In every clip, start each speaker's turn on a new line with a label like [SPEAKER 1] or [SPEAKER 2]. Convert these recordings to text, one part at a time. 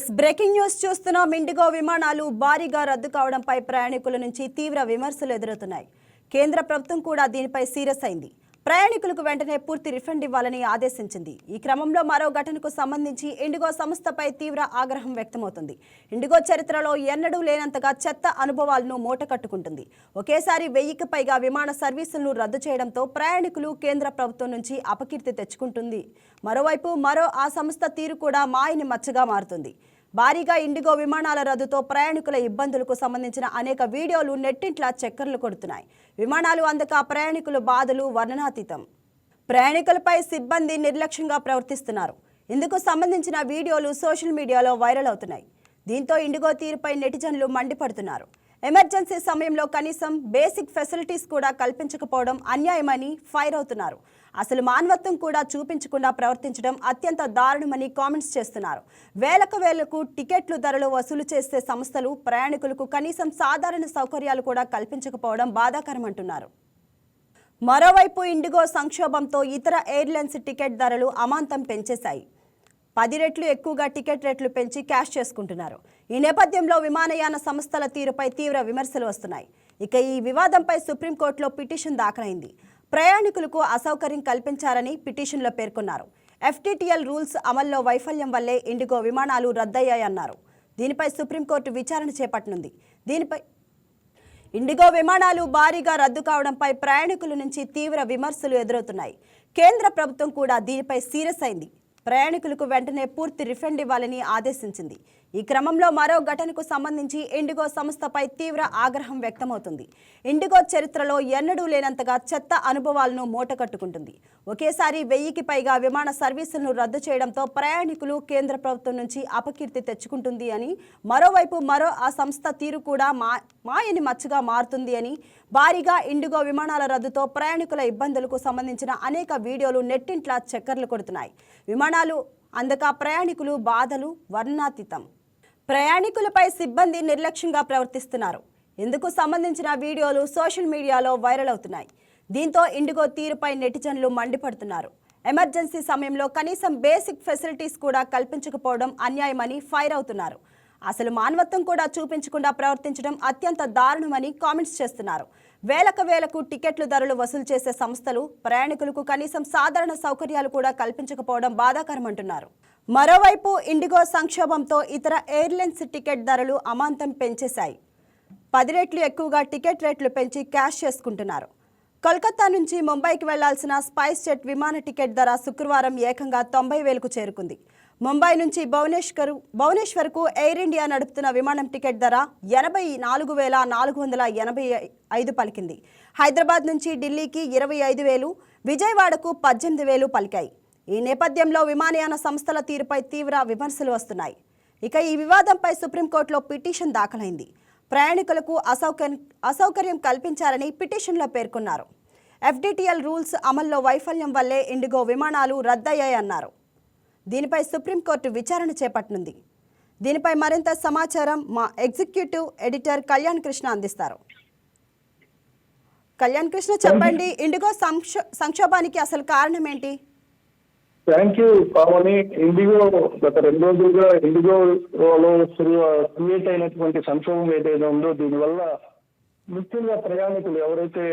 [SPEAKER 1] Yes breaking news చూస్తున్నాం. IndiGo విమానాలు భారీగా రద్దు కావడంపై ప్రయాణికుల నుంచి తీవ్ర విమర్శలు ఎదురవుతున్నాయి. కేంద్ర ప్రభుత్వం కూడా దీనిపై సీరియస్ అయింది. ప్రయాణికులకు వెంటనే పూర్తి రిఫండ్ ఇవ్వాలని ఆదేశించింది. ఈ క్రమంలో మరో ఘటనకు సంబంధించి ఇండిగో సంస్థపై తీవ్ర ఆగ్రహం వ్యక్తమవుతుంది. ఇండిగో చరిత్రలో ఎన్నడూ లేనంతగా చెత్త అనుభవాలను మూటకట్టుకుంటుంది. ఒకేసారి వెయ్యికి పైగా విమాన సర్వీసులను రద్దు చేయడంతో ప్రయాణికులు కేంద్ర ప్రభుత్వం నుంచి అపకీర్తి తెచ్చుకుంటుంది. మరోవైపు మరో ఆ సంస్థ తీరు కూడా మాయని మచ్చగా మారుతుంది. భారీగా ఇండిగో విమానాల రద్దుతో ప్రయాణికుల ఇబ్బందులకు సంబంధించిన అనేక వీడియోలు నెట్టింట్లా చక్కర్లు కొడుతున్నాయి. విమానాలు అందక ప్రయాణికుల బాధలు వర్ణనాతీతం. ప్రయాణికులపై సిబ్బంది నిర్లక్ష్యంగా ప్రవర్తిస్తున్నారు. ఇందుకు సంబంధించిన వీడియోలు సోషల్ మీడియాలో వైరల్ అవుతున్నాయి. దీంతో ఇండిగో తీరుపై నెటిజన్లు మండిపడుతున్నారు. ఎమర్జెన్సీ సమయంలో కనీసం బేసిక్ ఫెసిలిటీస్ కూడా కల్పించకపోవడం అన్యాయమని ఫైర్ అవుతున్నారు. అసలు మానవత్వం కూడా చూపించకుండా ప్రవర్తించడం అత్యంత దారుణమని కామెంట్స్ చేస్తున్నారు. వేలకు వేలకు టికెట్లు ధరలు వసూలు చేసే సంస్థలు ప్రయాణికులకు కనీసం సాధారణ సౌకర్యాలు కూడా కల్పించకపోవడం బాధాకరమంటున్నారు. మరోవైపు ఇండిగో సంక్షోభంతో ఇతర ఎయిర్లైన్స్ టికెట్ ధరలు అమాంతం పెంచేశాయి. పది రెట్లు ఎక్కువగా టికెట్ రేట్లు పెంచి క్యాష్ చేసుకుంటున్నారు. ఈ నేపథ్యంలో విమానయాన సంస్థల తీరుపై తీవ్ర విమర్శలు వస్తున్నాయి. ఇక ఈ వివాదంపై సుప్రీంకోర్టులో పిటిషన్ దాఖలైంది. ప్రయాణికులకు అసౌకర్యం కల్పించారని పిటిషన్లో పేర్కొన్నారు. ఎఫ్టీటీఎల్ రూల్స్ అమల్లో వైఫల్యం వల్లే ఇండిగో విమానాలు రద్దయ్యాయన్నారు. దీనిపై సుప్రీంకోర్టు విచారణ చేపట్టనుంది. దీనిపై ఇండిగో విమానాలు భారీగా రద్దు కావడంపై ప్రయాణికుల నుంచి తీవ్ర విమర్శలు ఎదురవుతున్నాయి. కేంద్ర ప్రభుత్వం కూడా దీనిపై సీరియస్ అయింది. ప్రయాణికులకు వెంటనే పూర్తి రిఫండ్ ఇవ్వాలని ఆదేశించింది. ఈ క్రమంలో మరో ఘటనకు సంబంధించి ఇండిగో సంస్థపై తీవ్ర ఆగ్రహం వ్యక్తమవుతుంది. ఇండిగో చరిత్రలో ఎన్నడూ లేనంతగా చెత్త అనుభవాలను మూటకట్టుకుంటుంది. ఒకేసారి వెయ్యికి పైగా విమాన సర్వీసులను రద్దు చేయడంతో ప్రయాణికులు కేంద్ర ప్రభుత్వం నుంచి అపకీర్తి తెచ్చుకుంటుంది అని మరోవైపు మరో ఆ సంస్థ తీరు కూడా మా మాయని మచ్చగా మారుతుంది అని భారీగా ఇండిగో విమానాల రద్దుతో ప్రయాణికుల ఇబ్బందులకు సంబంధించిన అనేక వీడియోలు నెట్టింట్లా చక్కర్లు కొడుతున్నాయి. విమానాలు అందక ప్రయాణికులు బాధలు వర్ణాతీతం. ప్రయాణికులపై సిబ్బంది నిర్లక్ష్యంగా ప్రవర్తిస్తున్నారు. ఇందుకు సంబంధించిన వీడియోలు సోషల్ మీడియాలో వైరల్ అవుతున్నాయి. దీంతో ఇండిగో తీరుపై నెటిజన్లు మండిపడుతున్నారు. ఎమర్జెన్సీ సమయంలో కనీసం బేసిక్ ఫెసిలిటీస్ కూడా కల్పించకపోవడం అన్యాయమని ఫైర్ అవుతున్నారు. అసలు మానవత్వం కూడా చూపించకుండా ప్రవర్తించడం అత్యంత దారుణమని కామెంట్స్ చేస్తున్నారు. వేలకు వేలకు టికెట్లు ధరలు వసూలు చేసే సంస్థలు ప్రయాణికులకు కనీసం సాధారణ సౌకర్యాలు కూడా కల్పించకపోవడం బాధాకరమంటున్నారు. మరోవైపు ఇండిగో సంక్షోభంతో ఇతర ఎయిర్లైన్స్ టికెట్ ధరలు అమాంతం పెంచేశాయి. పది రెట్లు ఎక్కువగా టికెట్ రేట్లు పెంచి క్యాష్ చేసుకుంటున్నారు. కోల్కతా నుంచి ముంబైకి వెళ్ళాల్సిన స్పైస్ జెట్ విమాన టికెట్ ధర శుక్రవారం ఏకంగా తొంభై వేలకు చేరుకుంది. ముంబై నుంచి భువనేశ్వర్ భువనేశ్వర్కు ఎయిర్ ఇండియా నడుపుతున్న విమానం టికెట్ ధర ఎనభై నాలుగు వేల నాలుగు వందల ఎనభై ఐదు పలికింది. హైదరాబాద్ నుంచి ఢిల్లీకి ఇరవై ఐదు వేలు విజయవాడకు పద్దెనిమిది వేలు పలికాయి. ఈ నేపథ్యంలో విమానయాన సంస్థల తీరుపై తీవ్ర విమర్శలు వస్తున్నాయి. ఇక ఈ వివాదంపై సుప్రీంకోర్టులో పిటిషన్ దాఖలైంది. ప్రయాణికులకు అసౌకర్యం అసౌకర్యం కల్పించారని పిటిషన్లో పేర్కొన్నారు. ఎఫ్డిటిఎల్ రూల్స్ అమల్లో వైఫల్యం వల్లే ఇండిగో విమానాలు రద్దయ్యాయన్నారు. దీనిపై సుప్రీంకోర్టు విచారణ చేపట్టనుంది. దీనిపై మరింత సమాచారం మా ఎగ్జిక్యూటివ్ ఎడిటర్ కళ్యాణ్ కృష్ణ అందిస్తారు. కళ్యాణ్ కృష్ణ చెప్పండి ఇండిగో సంక్షో సంక్షోభానికి అసలు కారణం ఏంటి?
[SPEAKER 2] థ్యాంక్ యూ పావని ఇండిగో గత రెండు రోజులుగా ఇండిగోలో క్రియేట్ అయినటువంటి సంక్షోభం ఏదైతే ఉందో దీనివల్ల ముఖ్యంగా ప్రయాణికులు ఎవరైతే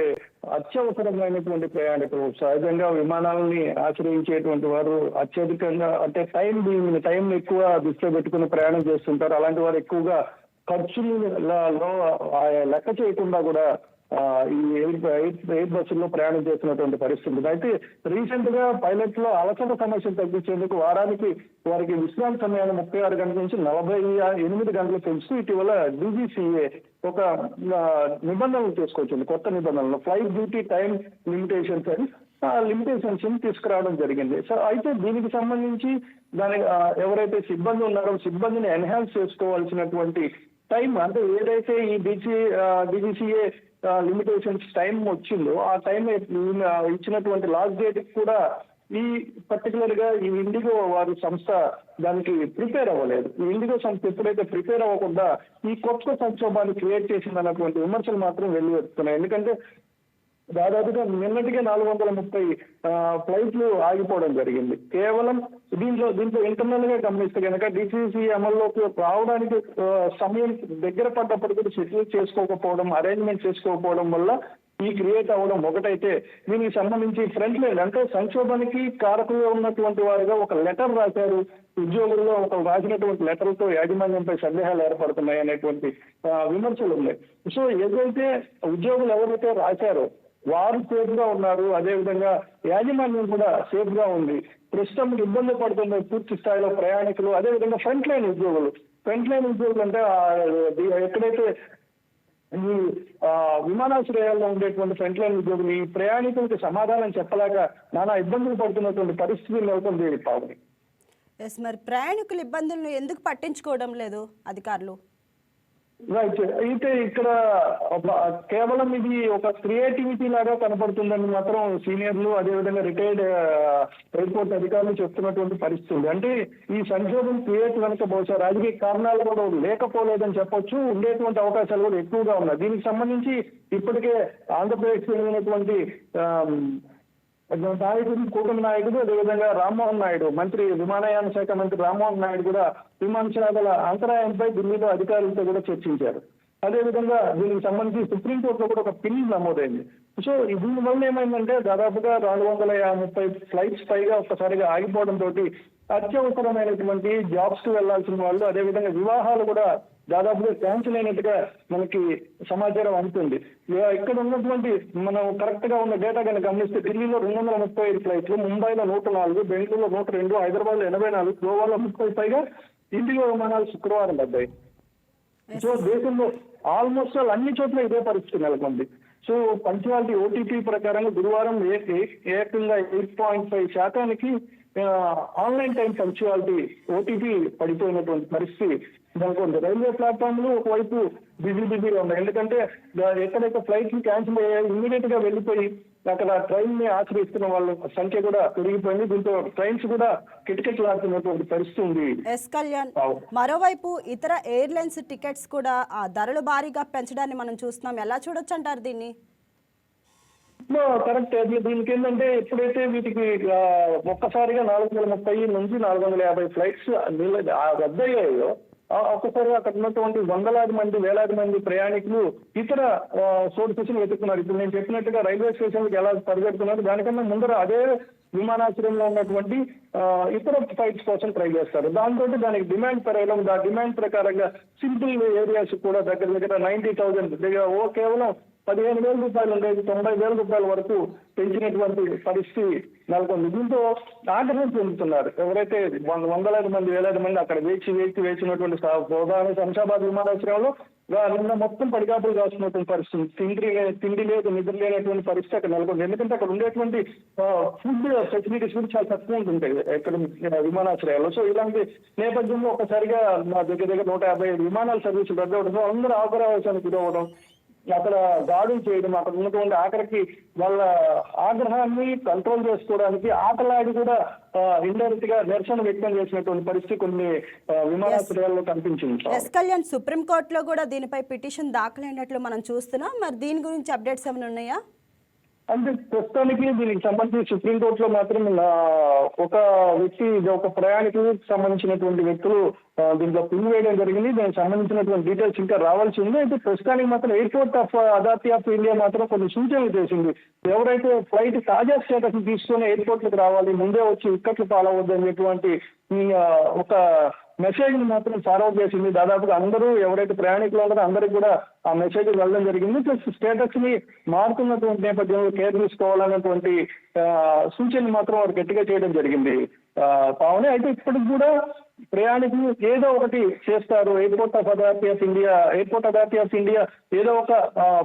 [SPEAKER 2] అత్యవసరమైనటువంటి ప్రయాణికులు సహజంగా విమానాలని ఆశ్రయించేటువంటి వారు అత్యధికంగా అంటే టైం టైం ఎక్కువ దృష్టిలో పెట్టుకుని ప్రయాణం చేస్తుంటారు. అలాంటి వారు ఎక్కువగా ఖర్చులలో లెక్క చేయకుండా కూడా ఈ ఎయిర్ ఎయిర్ ఎయిర్ బస్సుల్లో ప్రయాణం చేస్తున్నటువంటి పరిస్థితి. అయితే రీసెంట్గా పైలట్లో అలసట సమస్యలు తగ్గించేందుకు వారానికి వారికి విశ్రాంతి సమయాన్ని ముప్పై ఆరు గంటల నుంచి నలభై ఎనిమిది గంటలు పెంచుతూ ఇటీవల డీజీసీఏ ఒక నిబంధనలు తీసుకొచ్చింది. కొత్త నిబంధనలు. ఫ్లైట్ డ్యూటీ టైం లిమిటేషన్స్ అని ఆ లిమిటేషన్స్ని తీసుకురావడం జరిగింది. సో అయితే దీనికి సంబంధించి దాని ఎవరైతే సిబ్బంది ఉన్నారో సిబ్బందిని ఎన్హాన్స్ చేసుకోవాల్సినటువంటి టైం అంటే ఏదైతే ఈ డీసీ డీజీసీఏ లిమిటేషన్స్ టైం వచ్చిందో ఆ టైం ఇచ్చినటువంటి లాస్ట్ డేట్ కూడా ఈ పర్టికులర్గా ఈ ఇండిగో వారి సంస్థ దానికి ప్రిపేర్ అవ్వలేదు. ఈ ఇండిగో సంస్థ ఎప్పుడైతే ప్రిపేర్ అవ్వకుండా ఈ కొత్త సంక్షోభాన్ని క్రియేట్ చేసింది అన్నటువంటి విమర్శలు మాత్రం వెల్లువెత్తున్నాయి ఎందుకంటే దాదాపుగా నిన్నటికే నాలుగు వందల ముప్పై ఫ్లైట్లు ఆగిపోవడం జరిగింది. కేవలం దీంట్లో దీంట్లో ఇంటర్నల్గా గమనిస్తే కనుక డిసిసి అమల్లోకి రావడానికి సమయం దగ్గర పడ్డప్పటికీ కూడా షెడ్యూల్ చేసుకోకపోవడం అరేంజ్మెంట్ చేసుకోకపోవడం వల్ల ఈ క్రియేట్ అవ్వడం ఒకటైతే దీనికి సంబంధించి ఫ్రంట్ లైన్ అంటే సంక్షోభానికి కారకులుగా ఉన్నటువంటి వారుగా ఒక లెటర్ రాశారు. ఉద్యోగుల్లో ఒక రాసినటువంటి లెటర్తో యాజమాన్యంపై సందేహాలు ఏర్పడుతున్నాయి అనేటువంటి విమర్శలు ఉన్నాయి. సో ఏదైతే ఉద్యోగులు ఎవరైతే రాశారో వారు సేఫ్గా ఉన్నారు. అదేవిధంగా యాజమాన్యం కూడా సేఫ్గా ఉంది. ప్రస్తుతం ఇబ్బంది పడుతున్న పూర్తి స్థాయిలో ప్రయాణికులు అదేవిధంగా ఫ్రంట్ లైన్ ఉద్యోగులు. ఫ్రంట్ లైన్ ఉద్యోగులు అంటే ఎక్కడైతే ఈ విమానాశ్రయాల్లో ఉండేటువంటి ఫ్రంట్ లైన్ ఉద్యోగులు ఈ ప్రయాణికులకు సమాధానం చెప్పలేక నానా ఇబ్బందులు పడుతున్నటువంటి పరిస్థితి నెలకొంది పావుని
[SPEAKER 1] ఎస్ మరి ప్రయాణికుల ఇబ్బందులను ఎందుకు పట్టించుకోవడం లేదు అధికారులు?
[SPEAKER 2] రైట్ అయితే ఇక్కడ కేవలం ఇది ఒక క్రియేటివిటీ లాగా కనపడుతుందని మాత్రం సీనియర్లు అదేవిధంగా రిటైర్డ్ ఎయిర్పోర్ట్ అధికారులు చెప్తున్నటువంటి పరిస్థితి ఉంది. అంటే ఈ సంక్షోభం క్రియేట్ కనుక బహుశా రాజకీయ కారణాలు కూడా లేకపోలేదని చెప్పొచ్చు. ఉండేటువంటి అవకాశాలు కూడా ఎక్కువగా ఉన్నాయి. దీనికి సంబంధించి ఇప్పటికే ఆంధ్రప్రదేశ్ చెందినటువంటి నాయకుడు కూటమి నాయకుడు అదేవిధంగా రామ్మోహన్ నాయుడు మంత్రి విమానయాన శాఖ మంత్రి రామ్మోహన్ నాయుడు కూడా విమానశాఖల అంతరాయంపై ఢిల్లీలో అధికారులతో కూడా చర్చించారు. అదేవిధంగా దీనికి సంబంధించి సుప్రీంకోర్టులో కూడా ఒక పిల్ నమోదైంది. సో దీని వల్ల ఏమైందంటే దాదాపుగా రెండు వందల ముప్పై ఫ్లైట్స్ పైగా ఒక్కసారిగా ఆగిపోవడం తోటి అత్యవసరమైనటువంటి జాబ్స్కు వెళ్ళాల్సిన వాళ్ళు అదేవిధంగా వివాహాలు కూడా దాదాపుగా క్యాన్సిల్ అయినట్టుగా మనకి సమాచారం అందుతుంది. ఇక- ఇక్కడ ఉన్నటువంటి మనం కరెక్ట్గా ఉన్న డేటా కనుక గమనిస్తే ఢిల్లీలో రెండు వందల ముప్పై ఐదు ఫ్లైట్లు ముంబైలో నూట నాలుగు బెంగళూరులో నూట రెండు హైదరాబాద్లో ఎనభై నాలుగు గోవాలో ముప్పై పైగా ఇండిగో విమానాలు శుక్రవారం పడ్డాయి. సో దేశంలో ఆల్మోస్ట్ ఆల్ అన్ని చోట్ల ఇదే పరిస్థితి నెలకొంది. సో పంచువాలిటీ ఓటీపీ ప్రకారం గురువారం ఏకంగా ఎయిట్ పాయింట్ ఫైవ్ శాతానికి ఆన్లైన్ టైం పంచువాలిటీ ఓటీపీ పడిపోయినటువంటి పరిస్థితి. నెలకొంది రైల్వే ప్లాట్ఫామ్లు ఒకవైపు బిజీ బిజీగా ఉన్నాయి. ఎందుకంటే ఎక్కడైతే ఫ్లైట్లు క్యాన్సిల్ అయ్యాయి ఇమ్మీడియట్గా వెళ్ళిపోయి అక్కడ ట్రైన్ని ఆశ్రయిస్తున్న వాళ్ళ సంఖ్య కూడా పెరిగిపోయింది. దీంతో ట్రైన్స్ కూడా కిటకిటలాడుతున్నటువంటి పరిస్థితి ఉంది.
[SPEAKER 1] ఎస్ కళ్యాణ్. మరోవైపు ఇతర ఎయిర్లైన్స్ టికెట్స్ కూడా ఆ ధరలు భారీగా పెంచడాన్ని మనం చూస్తున్నాం. ఎలా చూడొచ్చు అంటారు దీన్ని
[SPEAKER 2] కరెక్ట్. దీనికి ఏంటంటే ఎప్పుడైతే వీటికి ఒక్కసారిగా నాలుగు వందల ముప్పై నుంచి నాలుగు వందల యాభై ఫ్లైట్స్ రద్దయ్యాయో ఆ, ఒక్కసారి అక్కడ ఉన్నటువంటి వందలాది మంది వేలాది మంది ప్రయాణికులు ఇతర సోర్సెస్ వెతుకున్నారు ఇప్పుడు నేను చెప్పినట్టుగా రైల్వే స్టేషన్లకు ఎలా పరిగెడుతున్నారు దానికన్నా ముందర అదే విమానాశ్రయంలో ఉన్నటువంటి ఇతర ఫ్లైట్స్ కోసం ట్రై చేస్తారు. దాంతో దానికి డిమాండ్ పెరగడం ఆ డిమాండ్ ప్రకారంగా సింపుల్ ఏరియాస్ కూడా దగ్గర దగ్గర నైన్టీ థౌసండ్ ఓ కేవలం పదిహేను వేల రూపాయలు ఉండేది తొంభై వేల రూపాయల వరకు పెంచినటువంటి పరిస్థితి నెలకొంది. దీంతో ఆగ్రహం చెందుతున్నారు. ఎవరైతే వంద వందలాది మంది వేలాది మంది అక్కడ వేచి వేచి వేచినటువంటి సా- ఉదాహరణ శంషాబాద్ విమానాశ్రయంలో నిన్న మొత్తం పడిగాపులు కాస్తున్నటువంటి పరిస్థితి. తిండి తిండి లేదు నిద్ర లేనటువంటి పరిస్థితి అక్కడ నెలకొంది. ఎందుకంటే అక్కడ ఉండేటువంటి ఫుడ్ ఫెసిలిటీస్ కూడా చాలా తక్కువ ఉంటుంటాయి ఎక్కడ విమానాశ్రయాల్లో. సో ఇలాంటి నేపథ్యంలో ఒకసారిగా మా దగ్గర దగ్గర నూట యాభై విమానాల సర్వీసులు రద్దు అవడంతో అందరూ ఆగ్రహానికి గురవడం అక్కడ దాడులు చేయడం అక్కడ ఉన్నటువంటి ఆఖరికి వాళ్ళ ఆగ్రహాన్ని కంట్రోల్ చేసుకోవడానికి ఆటలాడి కూడా ఇండైరెక్ట్గా నిరసన వ్యక్తం చేసినటువంటి పరిస్థితి కొన్ని విమానాశ్రయాల్లో కనిపించింది.
[SPEAKER 1] ఎస్ కళ్యాణ్ సుప్రీంకోర్టులో కూడా దీనిపై పిటిషన్ దాఖలైనట్లు మనం చూస్తున్నాం. మరి దీని గురించి అప్డేట్స్ ఏమైనా ఉన్నాయా?
[SPEAKER 2] అంటే ప్రస్తుతానికి దీనికి సంబంధించి సుప్రీంకోర్టులో మాత్రం ఒక వ్యక్తి ఇది ఒక ప్రయాణికులకు సంబంధించినటువంటి వ్యక్తులు దీంట్లో పిన్ వేయడం జరిగింది. దానికి సంబంధించినటువంటి డీటెయిల్స్ ఇంకా రావాల్సి ఉంది అయితే ప్రస్తుతానికి మాత్రం airport of authority of India మాత్రం కొన్ని సూచనలు చేసింది. ఎవరైతే ఫ్లైట్ తాజా స్టేటస్ తీసుకొని ఎయిర్పోర్ట్లకు రావాలి ముందే వచ్చి ఇక్కట్లు పాలవద్దు అనేటువంటి ఒక మెసేజ్ మాత్రం ఫార్వర్డ్ చేసింది దాదాపుగా అందరూ ఎవరైతే ప్రయాణికులు ఉన్నారో అందరికి కూడా ఆ మెసేజ్ వెళ్ళడం జరిగింది. ప్లస్ స్టేటస్ని మారుతున్నటువంటి నేపథ్యంలో కేర్ తీసుకోవాలన్నటువంటి సూచనలు మాత్రం వారు గట్టిగా చేయడం జరిగింది. ఆ, అయితే ఇప్పటికి కూడా ప్రయాణికులు ఏదో ఒకటి చేస్తారు. Airport of authority of India airport authority of India ఏదో ఒక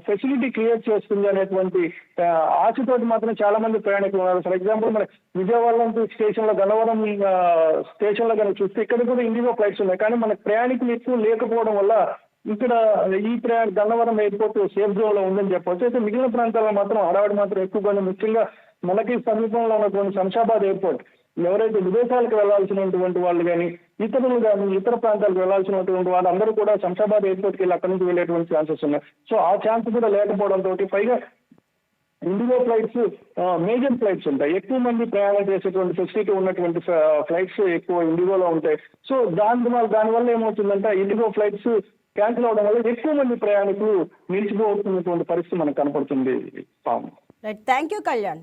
[SPEAKER 2] ఫెసిలిటీ క్రియేట్ చేస్తుంది అనేటువంటి ఆ, ఆశతోటి మాత్రం చాలా మంది ప్రయాణికులు ఉన్నారు. ఫర్ ఎగ్జాంపుల్ మన విజయవాడ నుంచి స్టేషన్లో గన్నవరం స్టేషన్లో కనుక చూస్తే ఇక్కడ కూడా ఇండిగో ఫ్లైట్స్ ఉన్నాయి. కానీ మనకు ప్రయాణికులు ఎక్కువ లేకపోవడం వల్ల ఇక్కడ ఈ ప్రయాణ గన్నవరం ఎయిర్పోర్ట్ సేఫ్ జోన్లో ఉందని చెప్పవచ్చు అయితే మిగిలిన ప్రాంతాల్లో మాత్రం హడావిడి మాత్రం ఎక్కువగా ముఖ్యంగా మనకి సమీపంలో ఉన్నటువంటి శంషాబాద్ ఎయిర్పోర్ట్ ఎవరైతే విదేశాలకు వెళ్ళాల్సినటువంటి వాళ్ళు కానీ ఇతరులు కానీ ఇతర ప్రాంతాలకు వెళ్ళాల్సినటువంటి వాళ్ళందరూ కూడా శంషాబాద్ ఎయిర్పోర్ట్కి వెళ్ళి అక్కడి నుంచి వెళ్ళేటువంటి ఛాన్సెస్ ఉన్నాయి. సో ఆ ఛాన్స్ కూడా లేకపోవడంతో పైగా ఇండిగో ఫ్లైట్స్ మేజర్ ఫ్లైట్స్ ఉంటాయి. ఎక్కువ మంది ప్రయాణం చేసేటువంటి ఫెసిలిటీ ఉన్నటువంటి ఫ్లైట్స్ ఎక్కువ ఇండిగోలో ఉంటాయి. సో దాని వల్ల దానివల్ల ఏమవుతుందంటే ఇండిగో ఫ్లైట్స్ క్యాన్సిల్ అవడం వల్ల ఎక్కువ మంది ప్రయాణికులు నిలిచిపోతున్నటువంటి పరిస్థితి మనకు కనపడుతుంది. పాము
[SPEAKER 1] thank you Kalyan